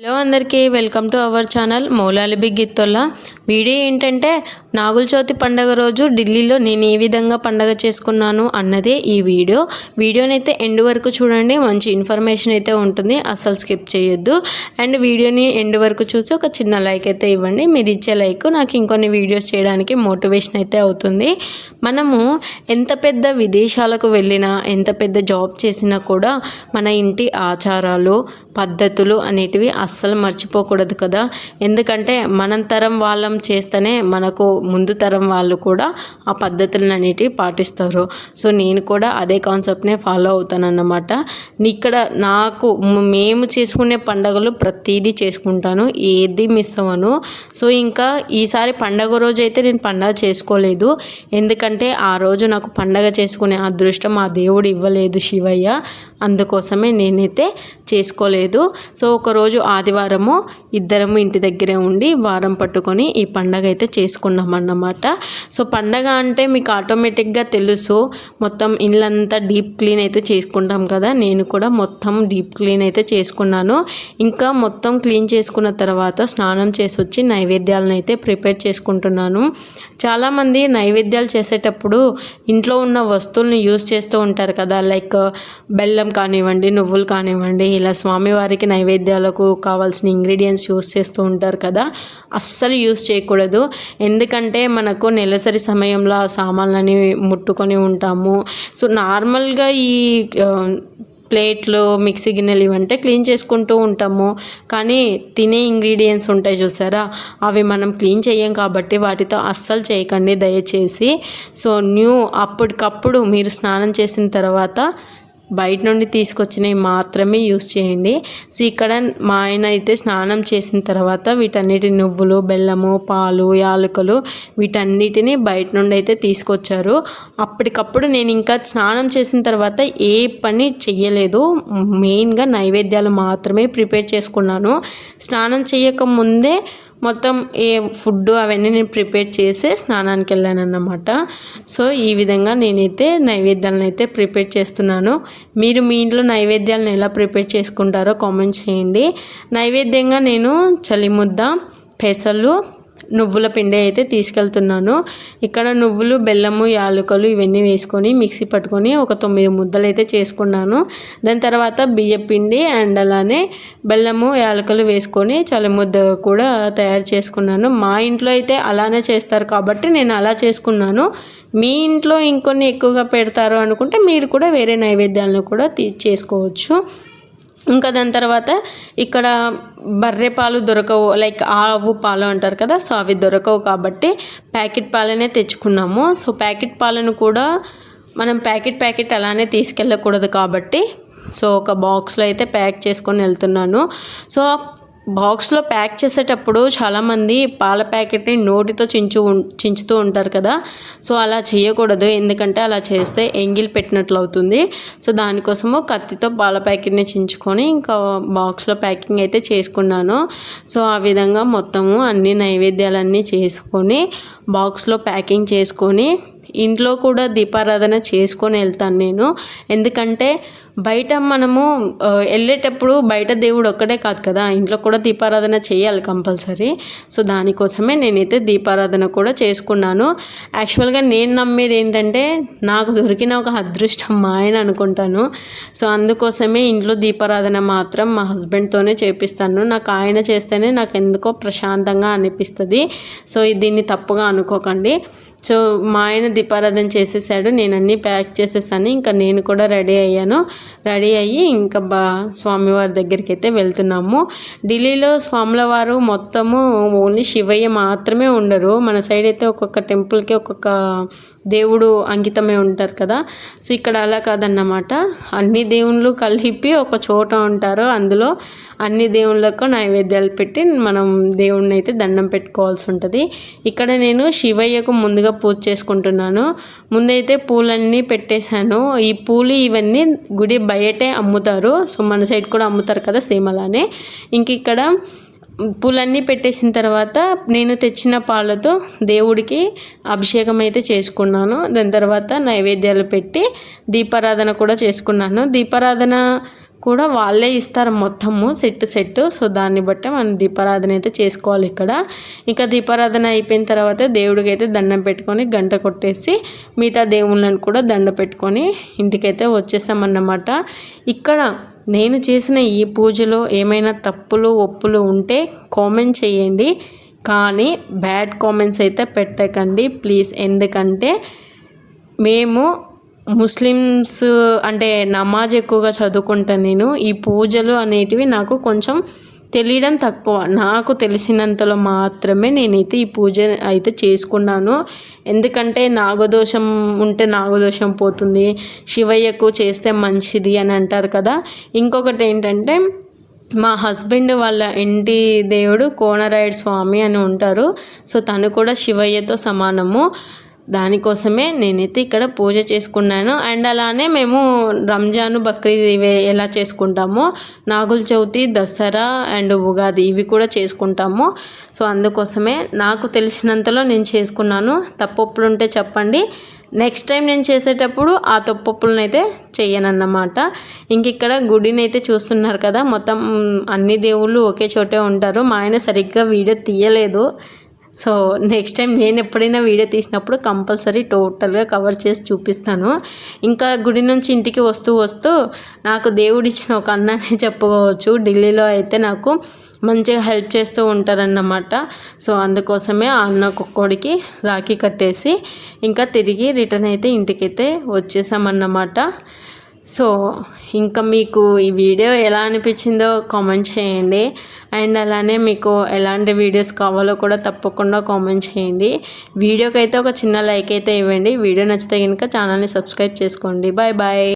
Hello అందరికీ welcome to our channel Moulali big గిత్తొల్ల. Video ఏంటంటే నాగుల చవితి పండగ రోజు ఢిల్లీలో నేను ఏ విధంగా పండగ చేసుకున్నాను అన్నదే ఈ వీడియో. వీడియోని అయితే ఎండ్ వరకు చూడండి మంచి ఇన్ఫర్మేషన్ అయితే ఉంటుంది అస్సలు స్కిప్ చేయొద్దు. అండ్ వీడియోని ఎండ్ వరకు చూసి ఒక చిన్న లైక్ అయితే ఇవ్వండి మీరు ఇచ్చే లైక్ నాకు ఇంకొన్ని వీడియోస్ చేయడానికి మోటివేషన్ అయితే అవుతుంది. మనము ఎంత పెద్ద విదేశాలకు వెళ్ళినా ఎంత పెద్ద జాబ్ చేసినా కూడా మన ఇంటి ఆచారాలు పద్ధతులు అనేటివి అస్సలు మర్చిపోకూడదు కదా. ఎందుకంటే మనం తరం వాళ్ళం చేస్తేనే మనకు ముందు తరం వాళ్ళు కూడా ఆ పద్ధతులను అనేటివి పాటిస్తారు. సో నేను కూడా అదే కాన్సెప్ట్నే ఫాలో అవుతానన్నమాట. ఇక్కడ నాకు మేము చేసుకునే పండగలు ప్రతిదీ చేసుకుంటాను. ఏది మిస్ అవ్వను. సో ఇంకా ఈసారి పండగ రోజు అయితే నేను పండగ చేసుకోలేదు. ఎందుకంటే ఆ రోజు నాకు పండగ చేసుకునే అదృష్టం ఆ దేవుడు ఇవ్వలేదు శివయ్య. అందుకోసమే నేనైతే చేసుకోలేదు. సో ఒకరోజు ఆదివారము ఇద్దరము ఇంటి దగ్గరే ఉండి వారం పట్టుకొని ఈ పండగ అయితే చేసుకున్నాం అన్నమాట సో పండగ అంటే మీకు ఆటోమేటిక్గా తెలుసు. మొత్తం ఇల్లంతా డీప్ క్లీన్ అయితే చేసుకుంటాం కదా. నేను కూడా మొత్తం డీప్ క్లీన్ అయితే చేసుకున్నాను. ఇంకా మొత్తం క్లీన్ చేసుకున్న తర్వాత స్నానం చేసి వచ్చి నైవేద్యాలను అయితే ప్రిపేర్ చేసుకుంటున్నాను. చాలామంది నైవేద్యాలు చేసే చేసేటప్పుడు ఇంట్లో ఉన్న వస్తువుల్ని యూజ్ చేస్తూ ఉంటారు కదా లైక్ బెల్లం కానివ్వండి నువ్వులు కానివ్వండి ఇలా స్వామివారికి నైవేద్యాలకు కావాల్సిన ఇంగ్రీడియంట్స్ యూస్ చేస్తూ ఉంటారు కదా అస్సలు యూస్ చేయకూడదు. ఎందుకంటే మనకు నెలసరి సమయంలో ఆ సామాన్లని ముట్టుకొని ఉంటాము. సో నార్మల్గా ఈ ప్లేట్లు మిక్సీ గిన్నెలు ఇవంటే క్లీన్ చేసుకుంటూ ఉంటాము. కానీ తినే ఇంగ్రీడియంట్స్ ఉంటాయి చూసారా? అవి మనం క్లీన్ చేయం కాబట్టి వాటితో అస్సలు చేయకండి దయచేసి. సో న్యూ అప్పటికప్పుడు మీరు స్నానం చేసిన తర్వాత బయట నుండి తీసుకొచ్చినవి మాత్రమే యూస్ చేయండి. సో ఇక్కడ మా ఆయన అయితే స్నానం చేసిన తర్వాత వీటన్నిటి నువ్వులు బెల్లము పాలు యాలకులు వీటన్నిటిని బయట నుండి అయితే తీసుకొచ్చారు. అప్పటికప్పుడు నేను ఇంకా స్నానం చేసిన తర్వాత ఏ పని చెయ్యలేదు. మెయిన్గా నైవేద్యాలు మాత్రమే ప్రిపేర్ చేసుకున్నాను. స్నానం చేయక ముందే మొత్తం ఏ ఫుడ్ అవన్నీ నేను ప్రిపేర్ చేసి స్నానానికి వెళ్ళాను అన్నమాట సో ఈ విధంగా నేనైతే నైవేద్యాలను అయితే ప్రిపేర్ చేస్తున్నాను. మీరు మీ ఇంట్లో నైవేద్యాలను ఎలా ప్రిపేర్ చేసుకుంటారో కామెంట్ చేయండి. నైవేద్యంగా నేను చలిముద్ద పెసలు నువ్వుల పిండి అయితే తీసుకెళ్తున్నాను. ఇక్కడ నువ్వులు బెల్లము యాలకులు ఇవన్నీ వేసుకొని మిక్సీ పట్టుకొని ఒక తొమ్మిది ముద్దలు అయితే చేసుకున్నాను. దాని తర్వాత బియ్య పిండి అండ్ అలానే బెల్లము యాలకులు వేసుకొని చలి ముద్ద కూడా తయారు చేసుకున్నాను. మా ఇంట్లో అయితే అలానే చేస్తారు కాబట్టి నేను అలా చేసుకున్నాను. మీ ఇంట్లో ఇంకొన్ని ఎక్కువగా పెడతారు అనుకుంటే మీరు కూడా వేరే నైవేద్యాలను కూడా చేసుకోవచ్చు. ఇంకా దాని తర్వాత ఇక్కడ బర్రె పాలు దొరకవు లైక్ ఆవు పాలు అంటారు కదా సో అవి దొరకవు కాబట్టి ప్యాకెట్ పాలనే తెచ్చుకున్నాము. సో ప్యాకెట్ పాలను కూడా మనం ప్యాకెట్ ప్యాకెట్ అలానే తీసుకెళ్ళకూడదు కాబట్టి సో ఒక బాక్స్లో అయితే ప్యాక్ చేసుకొని వెళ్తున్నాను. సో బాక్స్లో ప్యాక్ చేసేటప్పుడు చాలామంది పాల ప్యాకెట్ని నోటితో చించు చించుతూ ఉంటారు కదా. సో అలా చేయకూడదు. ఎందుకంటే అలా చేస్తే ఎంగిల్ పెట్టినట్లు అవుతుంది. సో దానికోసము కత్తితో పాల ప్యాకెట్ని చించుకొని ఇంకా బాక్స్లో ప్యాకింగ్ అయితే చేసుకున్నాను. సో ఆ విధంగా మొత్తము అన్ని నైవేద్యాలన్నీ చేసుకొని బాక్స్లో ప్యాకింగ్ చేసుకొని ఇంట్లో కూడా దీపారాధన చేసుకొని వెళ్తాను నేను. ఎందుకంటే బయట మనము వెళ్ళేటప్పుడు బయట దేవుడు ఒక్కడే కాదు కదా ఇంట్లో కూడా దీపారాధన చేయాలి కంపల్సరీ. సో దానికోసమే నేనైతే దీపారాధన కూడా చేసుకున్నాను. యాక్చువల్గా నేను నమ్మేది ఏంటంటే నాకు దొరికిన ఒక అదృష్టం మా ఆయన అనుకుంటాను. సో అందుకోసమే ఇంట్లో దీపారాధన మాత్రం మా హస్బెండ్తోనే చేపిస్తాను. నాకు ఆయన చేస్తేనే నాకు ఎందుకో ప్రశాంతంగా అనిపిస్తుంది. సో దీన్ని తప్పుగా అనుకోకండి. సో మా ఆయన దీపారాధన చేసేసాడు. నేను అన్నీ ప్యాక్ చేసేసాను. ఇంకా నేను కూడా రెడీ అయ్యాను. రెడీ అయ్యి ఇంకా బా స్వామివారి దగ్గరికి అయితే వెళ్తున్నాము. ఢిల్లీలో స్వాముల వారు మొత్తము ఓన్లీ శివయ్య మాత్రమే ఉండరు. మన సైడ్ అయితే ఒక్కొక్క టెంపుల్కి ఒక్కొక్క దేవుడు అంకితమే ఉంటారు కదా. సో ఇక్కడ అలా కాదన్నమాట. అన్ని దేవుళ్ళు కలిపి ఒక చోట ఉంటారు. అందులో అన్ని దేవుళ్ళకు నైవేద్యాలు పెట్టి మనం దేవుడిని అయితే దండం పెట్టుకోవాల్సి ఉంటుంది. ఇక్కడ నేను శివయ్యకు ముందుగా పూజ చేసుకుంటున్నాను. ముందైతే పూలన్నీ పెట్టేశాను. ఈ పూలు ఇవన్నీ గుడి బయటే అమ్ముతారు. సో మన సైడ్ కూడా అమ్ముతారు కదా సేమ్ అలానే. ఇంక ఇక్కడ పూలన్నీ పెట్టేసిన తర్వాత నేను తెచ్చిన పాలతో దేవుడికి అభిషేకం అయితే చేసుకున్నాను. దాని తర్వాత నైవేద్యాలు పెట్టి దీపారాధన కూడా చేసుకున్నాను. దీపారాధన కూడా వాళ్ళే ఇస్తారు మొత్తము సెట్ సెట్. సో దాన్ని బట్టి మనం దీపారాధన అయితే చేసుకోవాలి ఇక్కడ. ఇంకా దీపారాధన అయిపోయిన తర్వాత దేవుడికి అయితే దండం పెట్టుకొని గంట కొట్టేసి మిగతా దేవుళ్ళని కూడా దండ పెట్టుకొని ఇంటికైతే వచ్చేసామన్నమాట. ఇక్కడ నేను చేసిన ఈ పూజలో ఏమైనా తప్పులు ఒప్పులు ఉంటే కామెంట్ చేయండి. కానీ బ్యాడ్ కామెంట్స్ అయితే పెట్టకండి ప్లీజ్. ఎందుకంటే మేము ముస్లిమ్స్ అంటే నమాజ్ ఎక్కువగా చదువుకుంటాను నేను. ఈ పూజలు అనేటివి నాకు కొంచెం తెలియడం తక్కువ. నాకు తెలిసినంతలో మాత్రమే నేనైతే ఈ పూజ అయితే చేసుకున్నాను. ఎందుకంటే నాగదోషం ఉంటే నాగదోషం పోతుంది. శివయ్యకు చేస్తే మంచిది అని అంటారు కదా. ఇంకొకటి ఏంటంటే మా హస్బెండ్ వాళ్ళ ఇంటి దేవుడు కోనరాయుడు స్వామి అని ఉంటారు. సో తను కూడా శివయ్యతో సమానము. దానికోసమే నేనైతే ఇక్కడ పూజ చేసుకున్నాను. అండ్ అలానే మేము రంజాన్ బక్రీద్ ఇవి ఎలా చేసుకుంటామో నాగుల చవితి దసరా అండ్ ఉగాది ఇవి కూడా చేసుకుంటాము. సో అందుకోసమే నాకు తెలిసినంతలో నేను చేసుకున్నాను. తప్పొప్పులు ఉంటే చెప్పండి. నెక్స్ట్ టైం నేను చేసేటప్పుడు ఆ తప్పొప్పులను అయితే చెయ్యనన్నమాట. ఇంక ఇక్కడ గుడిని అయితే చూస్తున్నారు కదా మొత్తం అన్ని దేవుళ్ళు ఒకే చోటే ఉంటారు. మా ఆయన సరిగ్గా వీడియో తీయలేదు. సో నెక్స్ట్ టైం నేను ఎప్పుడైనా వీడియో తీసినప్పుడు కంపల్సరీ టోటల్గా కవర్ చేసి చూపిస్తాను. ఇంకా గుడి నుంచి ఇంటికి వస్తూ వస్తూ నాకు దేవుడిచ్చిన ఒక అన్ననే చెప్పుకోవచ్చు. ఢిల్లీలో అయితే నాకు మంచిగా హెల్ప్ చేస్తూ ఉంటారన్నమాట. సో అందుకోసమే ఆ అన్న కుక్కోడికి రాఖీ కట్టేసి ఇంకా తిరిగి రిటర్న్ అయితే ఇంటికైతే వచ్చేసామన్నమాట. సో ఇంకా మీకు ఈ వీడియో ఎలా అనిపించిందో కామెంట్ చేయండి. అండ్ అలానే మీకు ఎలాంటి వీడియోస్ కావాలో కూడా తప్పకుండా కామెంట్ చేయండి. వీడియోకి అయితే ఒక చిన్న లైక్ అయితే ఇవ్వండి. వీడియో నచ్చితే కనుక ఛానల్ని సబ్స్క్రైబ్ చేసుకోండి. Bye bye.